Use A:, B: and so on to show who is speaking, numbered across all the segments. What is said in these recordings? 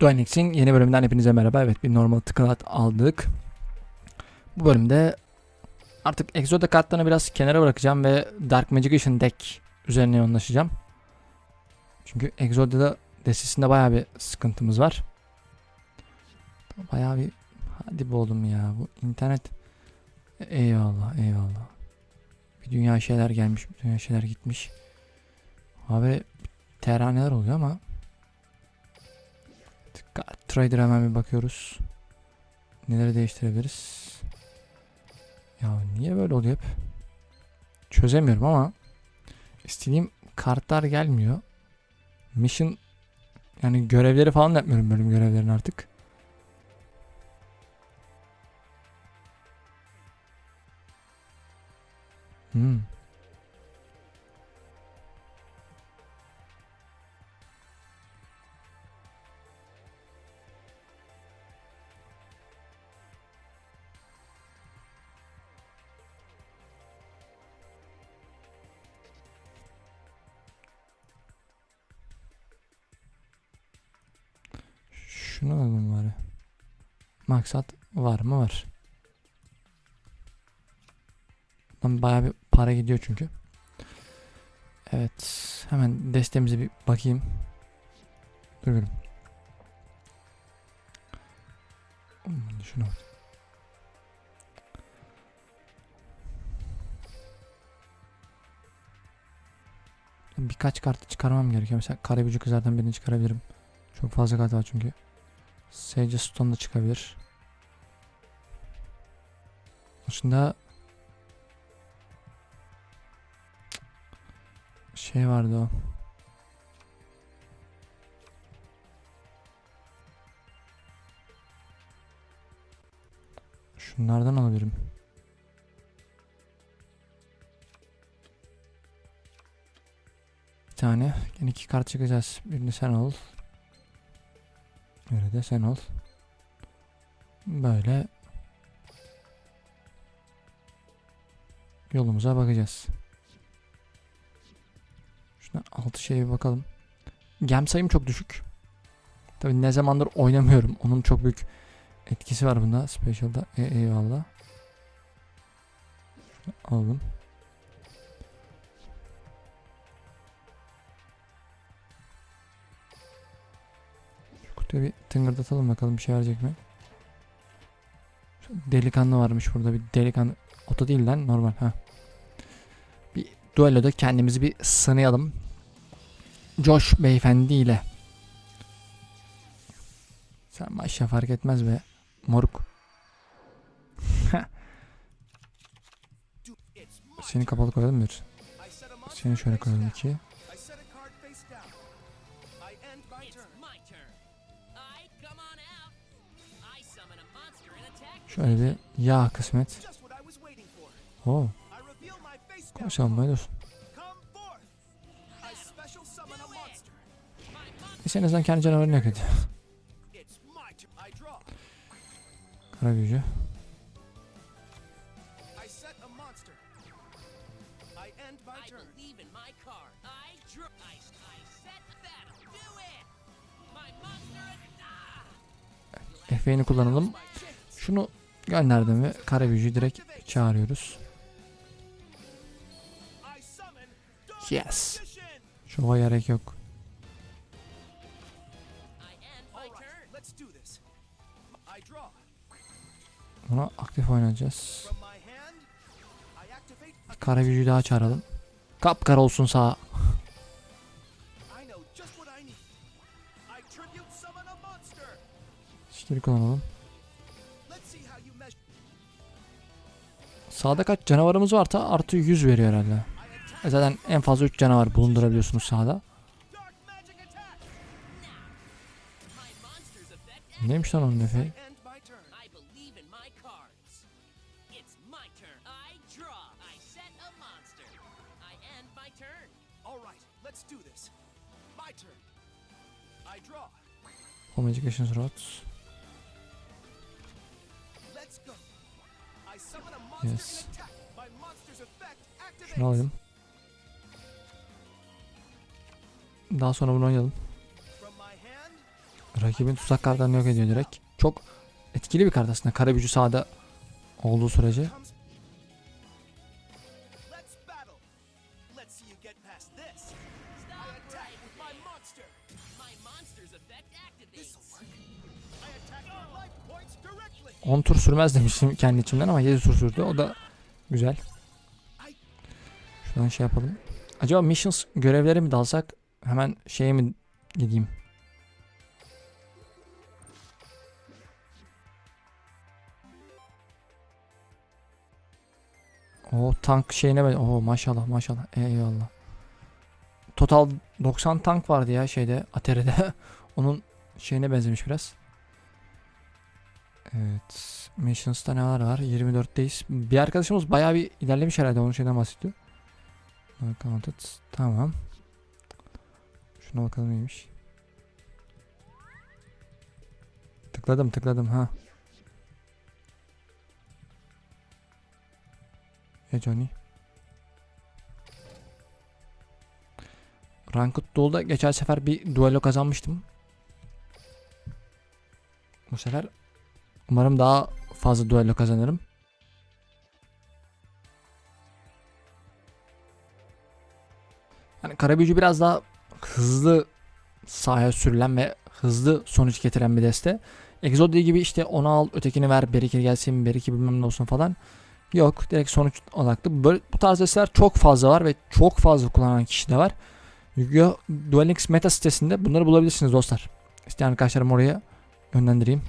A: Duenix'in yeni bölümünden hepinize merhaba. Evet bir normal tıklat aldık. Bu bölümde artık Exoda kartlarını biraz kenara bırakacağım ve Dark Magician deck üzerine yoğunlaşacağım. Çünkü Exoda'da destesinde bayağı bir sıkıntımız var. Bayağı bir hadi be ya bu internet eyvallah eyvallah. Bir dünya şeyler gelmiş bir dünya şeyler gitmiş. Abi terhaneler oluyor ama Kart hemen bir bakıyoruz. Neleri değiştirebiliriz? Ya niye böyle oluyor hep? Çözemiyorum ama istediğim kartlar gelmiyor. Mission yani görevleri falan da yapmıyorum bölüm görevlerini artık. Hmm. Şunu alalım bari. Maksat var mı var. Lan bayağı bir para gidiyor çünkü. Evet. Hemen destemize bir bakayım. Dur Şuna bak. Birkaç kartı çıkarmam gerekiyor. Mesela Karabücü kızlardan birini çıkarabilirim. Çok fazla kart var çünkü. Sage Stone da çıkabilir. Dışında şey vardı o. Şunlardan alabilirim. Bir tane. Yine iki kart çıkacağız. Birini sen ol. Biri de sen ol. Böyle yolumuza bakacağız. Şuna altı şeye bir bakalım. Gem sayım çok düşük. Tabi ne zamandır oynamıyorum. Onun çok büyük etkisi var bunda. Special'da. E eyvallah. Şunu alalım. Kutuya bir tıngırdatalım bakalım bir şey verecek mi? Delikanlı varmış burada bir delikanlı. Oto değil lan normal ha. Bir duelloda kendimizi bir sınayalım. Josh beyefendi ile. Sen maşa fark etmez be. Moruk. Seni kapalı koyalım bir. Seni şöyle koyalım iki.
B: Come
C: forth. I special summon a monster.
A: Neyse en azından kendi canavarını yok ediyor. Kara büyücü. Efe'ni kullanalım. Şunu gönderdim ve kara büyücüyü direkt çağırıyoruz. Yes. Şova gerek yok. Bunu aktif oynayacağız.
C: A
A: Kara büyücüyü daha çağıralım. Kapkara olsun sağ.
C: I know
A: Sağda kaç canavarımız varsa artı 100 veriyor herhalde. E zaten en fazla 3 canavar bulundurabiliyorsunuz sağda. Neymiş lan onun
C: I
A: efeği?
C: end my
A: Yes. Şunu alayım. Daha sonra bunu oynayalım. Rakibin tuzak kartlarını yok ediyor direkt. Çok etkili bir kart aslında. Kara büyücü sağda olduğu sürece. 10 tur sürmez demiştim kendi içimden ama 7 tur sürdü. O da güzel. Şuradan şey yapalım. Acaba missions görevlere mi dalsak? Hemen şeye mi gideyim? O tank şeyine ben. Oo maşallah maşallah. Eyvallah. Total 90 tank vardı ya şeyde Atere'de. Onun şeyine benzemiş biraz. Evet. Missions'ta neler var? 24'teyiz. Bir arkadaşımız bayağı bir ilerlemiş herhalde. Onun şeyden bahsediyor. Not Counted. Tamam. Şuna bakalım neymiş. Tıkladım tıkladım ha. E Johnny. Ranked Duel'da geçen sefer bir duello kazanmıştım. Bu sefer umarım daha fazla duello kazanırım. Yani Karabücü biraz daha hızlı sahaya sürülen ve hızlı sonuç getiren bir deste. Exodus gibi işte onu al ötekini ver Beriki gelsin Beriki bilmem ne olsun falan. Yok direkt sonuç odaklı. Böyle, bu tarz desteler çok fazla var ve çok fazla kullanan kişi de var. Yu-Gi-Oh! Duel Links meta sitesinde bunları bulabilirsiniz dostlar. İsteyen arkadaşlarım oraya yönlendireyim.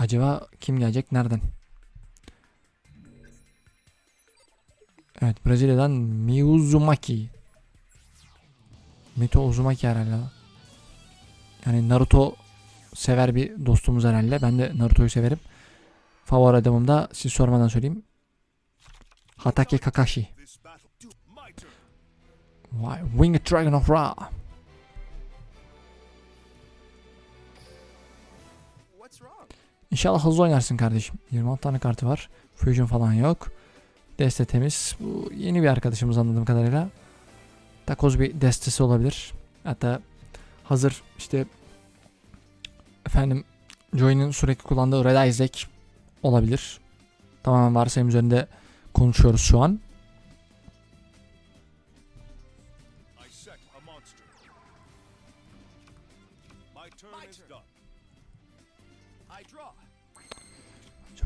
A: Acaba kim gelecek nereden? Evet Brezilya'dan Miyuzumaki. Mito Uzumaki herhalde. Yani Naruto sever bir dostumuz herhalde. Ben de Naruto'yu severim. Favori adamım da siz sormadan söyleyeyim. Hatake Kakashi. Vay, Winged Dragon of Ra. İnşallah hızlı oynarsın kardeşim. 26 tane kartı var. Fusion falan yok. Deste temiz. Bu yeni bir arkadaşımız anladığım kadarıyla. Takoz bir destesi olabilir. Hatta hazır işte efendim Joy'nin sürekli kullandığı Red deck olabilir. Tamamen varsayım üzerinde konuşuyoruz şu an.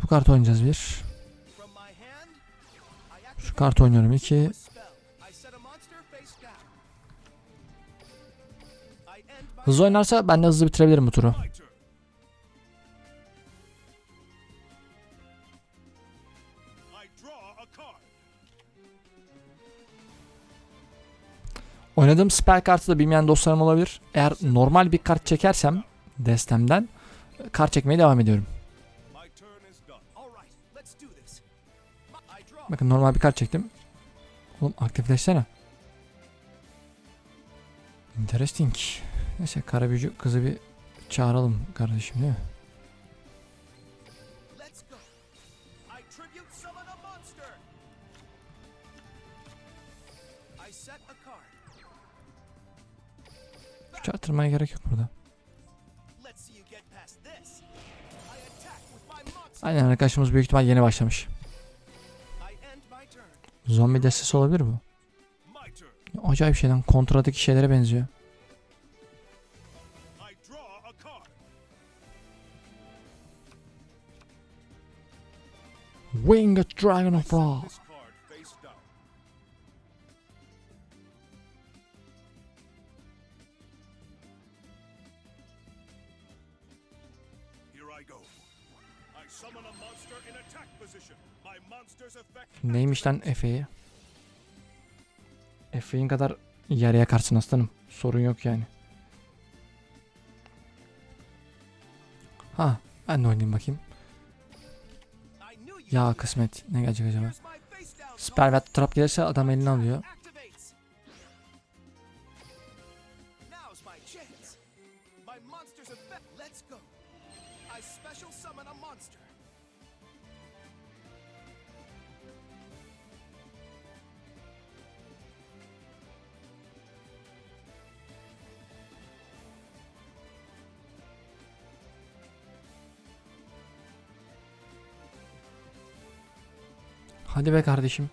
A: Bu kartı oynayacağız bir. Şu kartı oynuyorum iki. Hızlı oynarsa ben de hızlı bitirebilirim bu turu. Oynadığım spell kartı da bilmeyen dostlarım olabilir. Eğer normal bir kart çekersem destemden kart çekmeye devam ediyorum. Bakın normal bir kart çektim. Oğlum aktifleşsene. Interesting. Neyse kara büyücü kızı bir çağıralım kardeşim değil mi? Çarptırmaya gerek yok burada. Aynen arkadaşımız büyük ihtimal yeni başlamış. Zombi destesi olabilir bu. Acayip şeyden kontradaki şeylere benziyor.
C: Draw a
A: Dragon of
C: set
A: Ra.
C: this card face down. Here I go. I summon a monster in attack position.
A: Neymiş lan Efe'yi? Efe'nin kadar yer yakarsın aslanım. Sorun yok yani. Ha ben de oynayayım bakayım. Ya kısmet ne gelecek acaba? Ve trap gelirse adam eline alıyor. Hadi be kardeşim.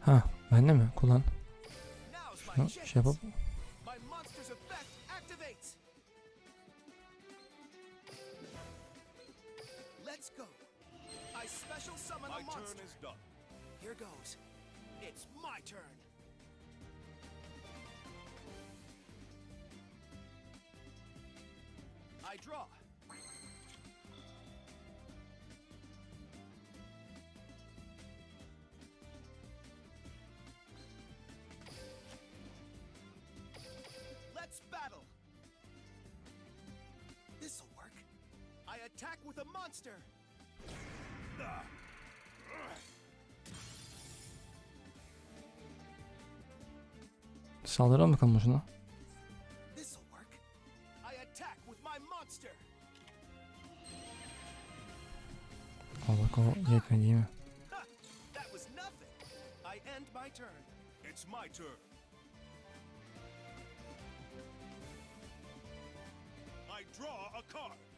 A: Ha, bende mi? Kullan. Şunu şey yapıp.
C: Let's go. I special summon a monster. Here goes. It's my turn. I draw. Let's battle. This'll work. I attack with a monster. Ah.
A: Saldıralım bakalım şuna. Al bak o yetmedi değil mi?
C: I
D: draw a card.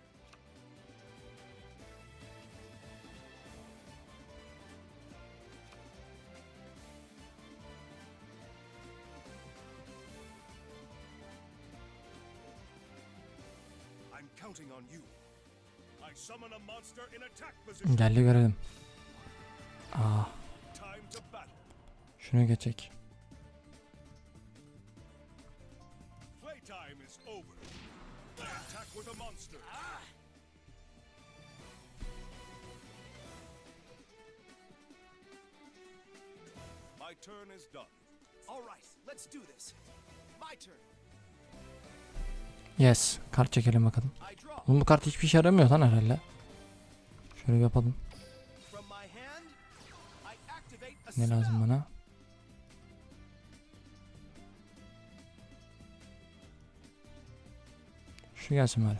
D: Counting on you. I summon a monster in attack position.
A: Geldi görelim. Aa,
D: Time to battle.
A: şunu geçecek.
D: Playtime is over. I attack with a monster. My turn is done.
C: All right, let's do this. My turn.
A: Yes. Kart çekelim bakalım. Oğlum bu kart hiçbir işe yaramıyor lan herhalde. Şöyle yapalım. Ne lazım bana? Şu gelsin bari.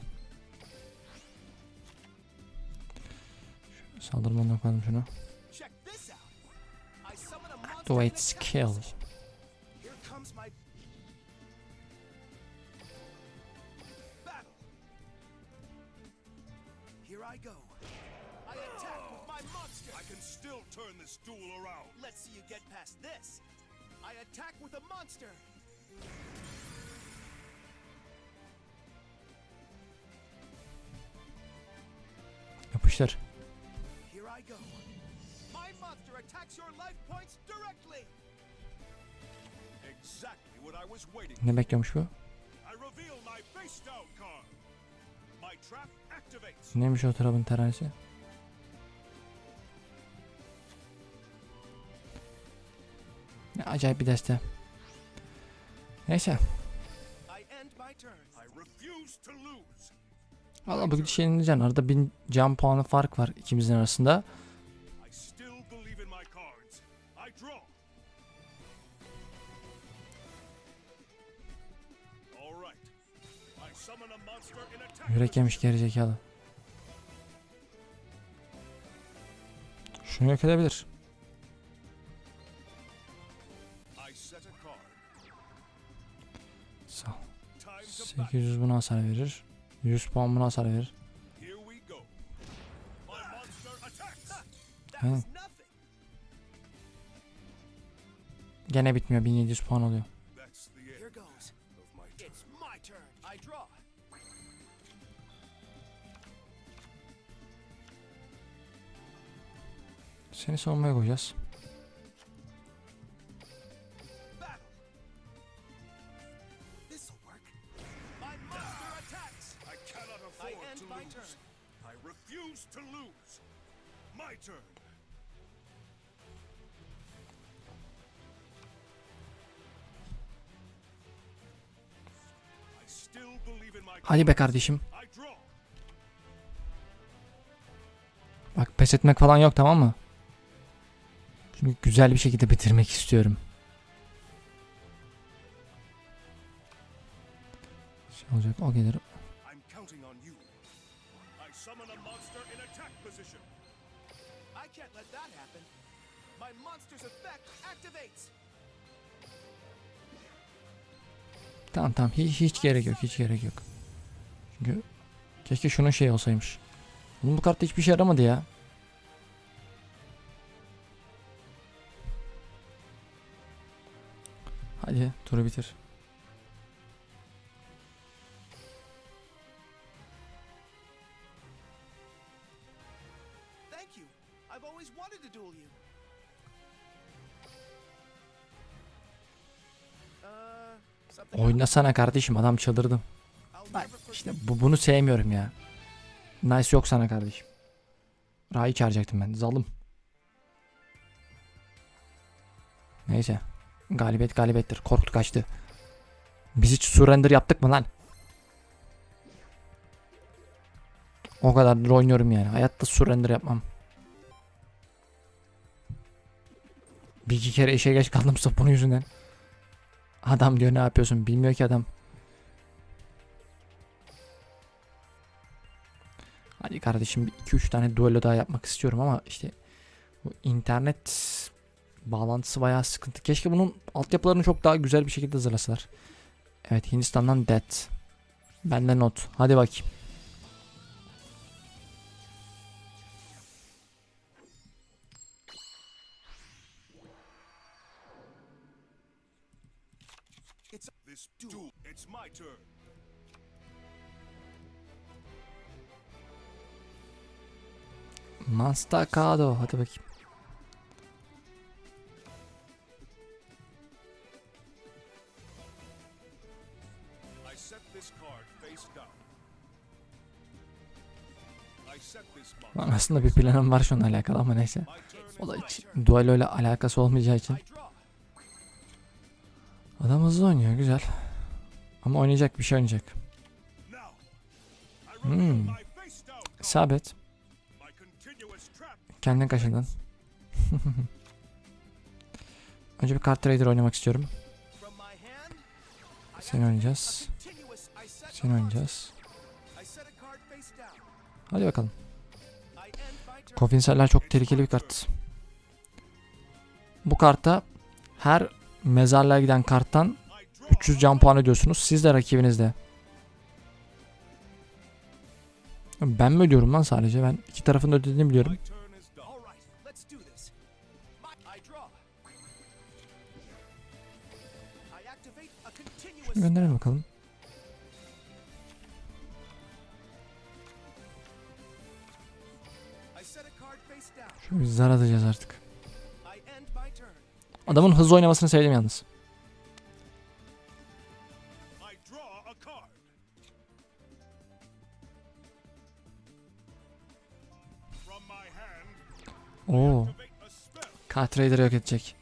A: Saldırmandan koyalım şunu. Activate skill.
C: Monster.
A: Yapıştır.
C: Here I go. My monster attacks your life points directly.
D: Exactly what I was waiting
A: Ne bekliyormuş bu?
D: I reveal my face down card. My trap activates.
A: Neymiş o tarafın terazisi? Ne acayip bir deste. Neyse. Valla bu gidişe yenileceğim. Arada bin can puanı fark var ikimizin arasında. Yürek yemiş gerizekalı. Şunu yok edebilir. 800 buna hasar verir. 100 puan buna hasar verir.
C: Nothing.
A: Gene bitmiyor 1700 puan oluyor.
D: That's the
C: Here
D: to
C: my turn.
D: I refuse to lose. My turn.
A: Hadi be kardeşim. Bak pes etmek falan yok tamam mı? Çünkü güzel bir şekilde bitirmek istiyorum. Şey olacak o gelir.
C: That happen. My monster's effect activates.
A: Tamam tamam hiç, hiç gerek yok hiç gerek yok. Çünkü keşke şunun şey olsaymış. Bunun bu kartta hiçbir şey yaramadı ya. Hadi turu bitir. Oynasana kardeşim adam çıldırdı.
C: I'll
A: Bak işte bu, bunu sevmiyorum ya. Nice yok sana kardeşim. Ra'yı çağıracaktım ben. Zalım. Neyse. Galibiyet galibiyettir. Korktu kaçtı. Biz hiç surrender yaptık mı lan? O kadar oynuyorum yani. Hayatta surrender yapmam. Bir iki kere işe geç kaldım bunun yüzünden. Adam diyor ne yapıyorsun bilmiyor ki adam. Hadi kardeşim 2-3 tane duello daha yapmak istiyorum ama işte bu internet bağlantısı bayağı sıkıntı. Keşke bunun altyapılarını çok daha güzel bir şekilde hazırlasalar. Evet Hindistan'dan Dead. Bende not. Hadi bakayım.
C: It's
D: my turn.
A: Mastacado. Hadi bakayım.
D: I set this card face down. I set this
A: Lan
D: monster.
A: aslında bir planım var şununla alakalı ama neyse. O da hiç duello ile alakası olmayacağı için. Adam hızlı oynuyor güzel. Ama oynayacak bir şey oynayacak. Hmm.
D: my face down card.
A: İsabet.
D: My continuous trap.
A: Kendin kaşındın. Önce bir kart trader oynamak istiyorum. Seni oynayacağız. Seni oynayacağız. Hadi bakalım. Kofinseller çok tehlikeli bir kart. Bu karta her mezarlığa giden karttan 300 can puan ödüyorsunuz. Siz de rakibinizde. Ben mi ödüyorum lan sadece? Ben iki tarafın ödediğini biliyorum. Şunu gönderelim bakalım. Bir zar atacağız artık. Adamın hızlı oynamasını sevdim yalnız. Oo. Kart trader'ı yok edecek.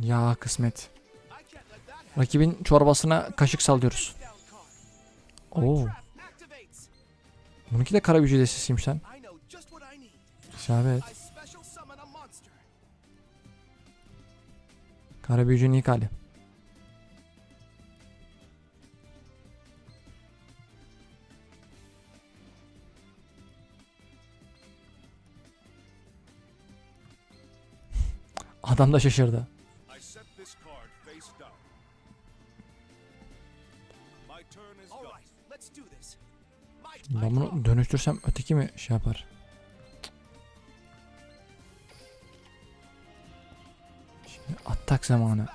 A: Ya kısmet. Rakibin çorbasına kaşık sallıyoruz. Oo. Bununki de kara büyücü destesiymiş lan. İsabet. Kara büyücünün ilk hali.
D: This. My,
C: I
A: Ben bunu dönüştürsem öteki mi şey yapar? Şimdi atak zamanı.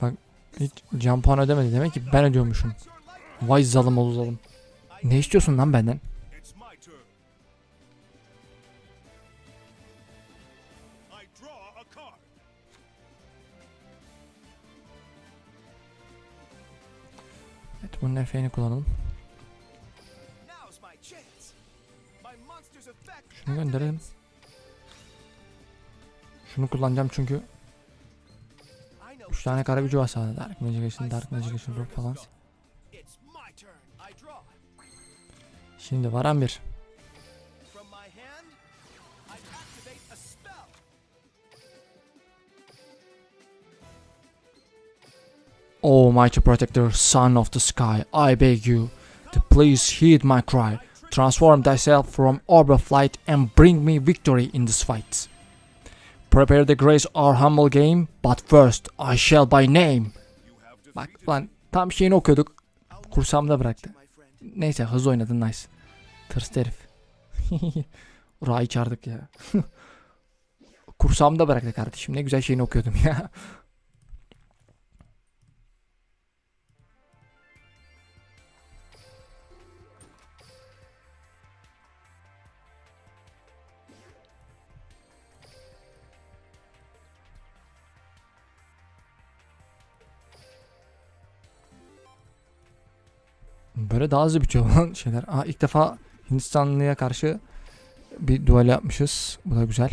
C: Monster.
A: Hiç can puan ödemedi demek ki ben ödüyormuşum. Vay zalim oğlu zalim. Ne istiyorsun lan benden? Efeğini kullanalım. Şunu gönderelim. Şunu kullanacağım çünkü
C: I know
A: 3 tane kara gücü var sağda. Dark Magician, Dark Magician Rook falan. Şimdi varan bir. Almighty Protector, Son of the Sky, I beg you to please heed my cry. Transform thyself from orb of light and bring me victory in this fight. Prepare the grace our humble game, but first I shall by name. Bak lan tam şeyini okuyorduk. Kursamda bıraktı. Neyse hızlı oynadın nice. Tırstı herif. Ra'yı çağırdık ya. Kursamda bıraktı kardeşim. Ne güzel şeyini okuyordum ya. Böyle daha hızlı bitiyor lan şeyler. Aa ilk defa Hindistanlı'ya karşı bir duel yapmışız. Bu da güzel.